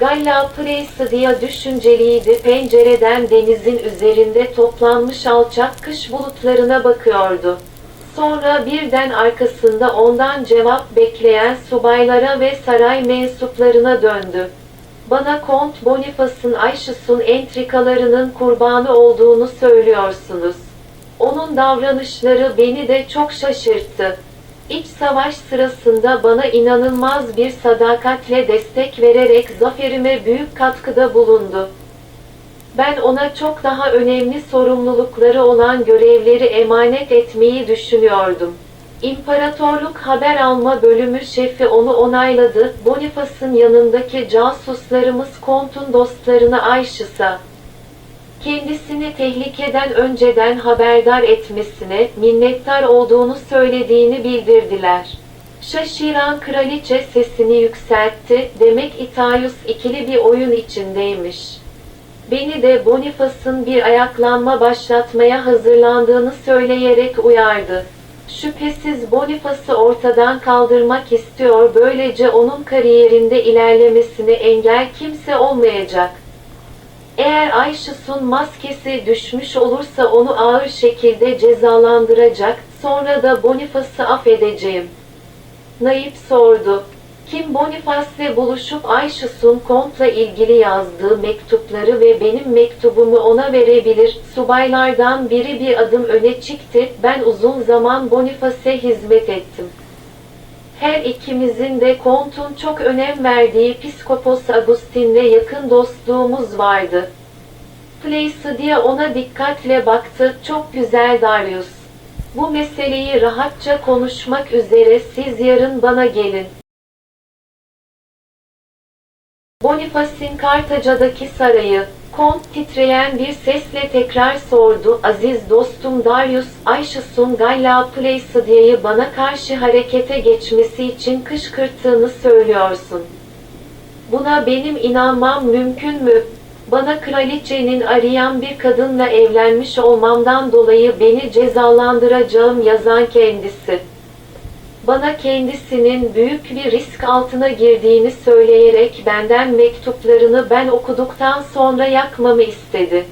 Galla Placidia düşünceliydi. Pencereden denizin üzerinde toplanmış alçak kış bulutlarına bakıyordu. Sonra birden arkasında ondan cevap bekleyen subaylara ve saray mensuplarına döndü. Bana Kont Boniface'ın Ayşus'un entrikalarının kurbanı olduğunu söylüyorsunuz. Onun davranışları beni de çok şaşırttı. İç savaş sırasında bana inanılmaz bir sadakatle destek vererek zaferime büyük katkıda bulundu. Ben ona çok daha önemli sorumlulukları olan görevleri emanet etmeyi düşünüyordum. İmparatorluk Haber Alma Bölümü şefi onu onayladı. Boniface'ın yanındaki casuslarımız Kont'un dostlarını Ayşıs'a, kendisini tehlikeden önceden haberdar etmesine minnettar olduğunu söylediğini bildirdiler. Şaşıran kraliçe sesini yükseltti, demek Itaius ikili bir oyun içindeymiş. Beni de Boniface'ın bir ayaklanma başlatmaya hazırlandığını söyleyerek uyardı. Şüphesiz Boniface'ı ortadan kaldırmak istiyor, böylece onun kariyerinde ilerlemesine engel kimse olmayacak. Eğer Ayşus'un maskesi düşmüş olursa onu ağır şekilde cezalandıracak, sonra da Boniface'ı affedeceğim. Naip sordu. Kim Boniface'le buluşup Ayşus'un kontla ilgili yazdığı mektupları ve benim mektubumu ona verebilir. Subaylardan biri bir adım öne çıktı. Ben uzun zaman Boniface'e hizmet ettim. Her ikimizin de kontun çok önem verdiği Piskopos Agustin'le yakın dostluğumuz vardı. Placidia ona dikkatle baktı. Çok güzel Darius. Bu meseleyi rahatça konuşmak üzere siz yarın bana gelin. Boniface'in Kartaca'daki sarayı, Kont titreyen bir sesle tekrar sordu. Aziz dostum Darius, Ayşus'un Galla Placidia'yı bana karşı harekete geçmesi için kışkırttığını söylüyorsun. Buna benim inanmam mümkün mü? Bana kraliçenin arayan bir kadınla evlenmiş olmamdan dolayı beni cezalandıracağım yazan kendisi. Bana kendisinin büyük bir risk altına girdiğini söyleyerek benden mektuplarını ben okuduktan sonra yakmamı istedi.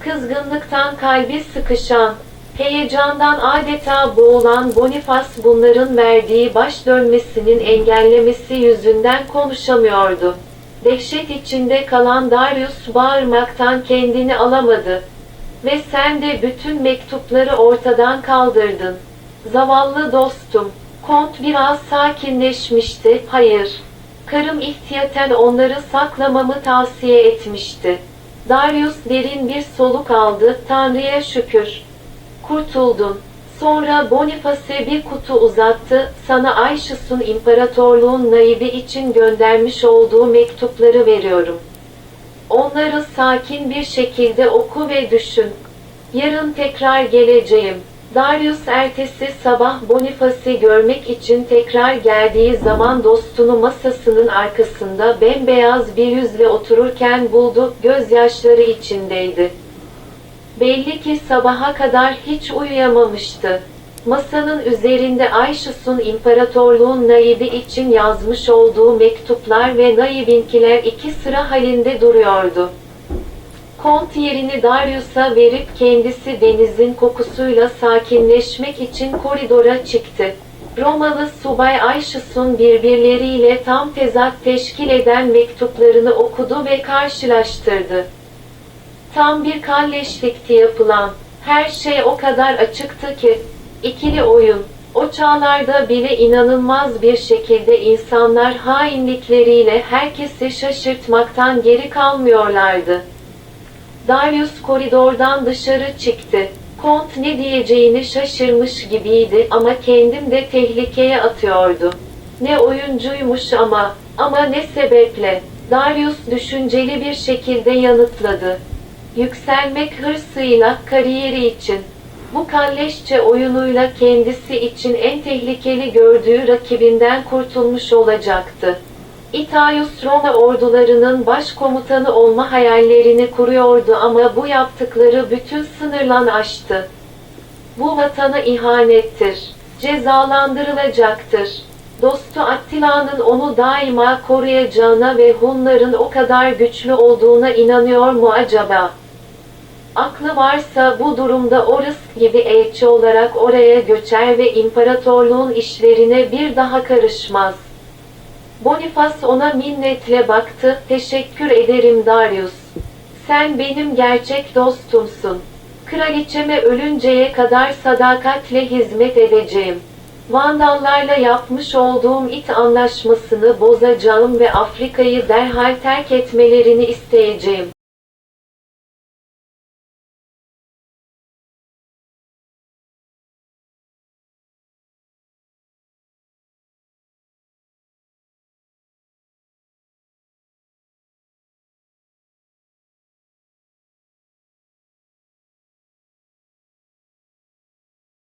Kızgınlıktan kalbi sıkışan, heyecandan adeta boğulan Boniface bunların verdiği baş dönmesinin engellemesi yüzünden konuşamıyordu. Dehşet içinde kalan Darius bağırmaktan kendini alamadı. Ve sen de bütün mektupları ortadan kaldırdın. Zavallı dostum, Kont biraz sakinleşmişti. Hayır. Karım ihtiyaten onları saklamamı tavsiye etmişti. Darius derin bir soluk aldı. Tanrı'ya şükür. Kurtuldun. Sonra Boniface bir kutu uzattı. Sana Ayşus'un imparatorluğun naibi için göndermiş olduğu mektupları veriyorum. Onları sakin bir şekilde oku ve düşün. Yarın tekrar geleceğim. Darius ertesi sabah Boniface'i görmek için tekrar geldiği zaman dostunu masasının arkasında bembeyaz bir yüzle otururken buldu, gözyaşları içindeydi. Belli ki sabaha kadar hiç uyuyamamıştı. Masanın üzerinde Ayşus'un imparatorluğun naibi için yazmış olduğu mektuplar ve naibinkiler iki sıra halinde duruyordu. Kont yerini Darius'a verip kendisi denizin kokusuyla sakinleşmek için koridora çıktı. Romalı subay Ayşus'un birbirleriyle tam tezat teşkil eden mektuplarını okudu ve karşılaştırdı. Tam bir kalleşlikti yapılan. Her şey o kadar açıktı ki, ikili oyun, o çağlarda bile inanılmaz bir şekilde insanlar hainlikleriyle herkesi şaşırtmaktan geri kalmıyorlardı. Darius koridordan dışarı çıktı. Kont ne diyeceğini şaşırmış gibiydi ama kendim de tehlikeye atıyordu. Ne oyuncuymuş ama, ama ne sebeple? Darius düşünceli bir şekilde yanıtladı. Yükselmek hırsıyla, kariyeri için. Bu kalleşçe oyunuyla kendisi için en tehlikeli gördüğü rakibinden kurtulmuş olacaktı. Itaius Roma ordularının başkomutanı olma hayallerini kuruyordu ama bu yaptıkları bütün sınırlan aştı. Bu vatana ihanettir. Cezalandırılacaktır. Dostu Attila'nın onu daima koruyacağına ve Hunların o kadar güçlü olduğuna inanıyor mu acaba? Aklı varsa bu durumda o gibi elçi olarak oraya göçer ve imparatorluğun işlerine bir daha karışmaz. Bonifas ona minnetle baktı, teşekkür ederim Darius. Sen benim gerçek dostumsun. Kraliçeme ölünceye kadar sadakatle hizmet edeceğim. Vandallarla yapmış olduğum it anlaşmasını bozacağım ve Afrika'yı derhal terk etmelerini isteyeceğim.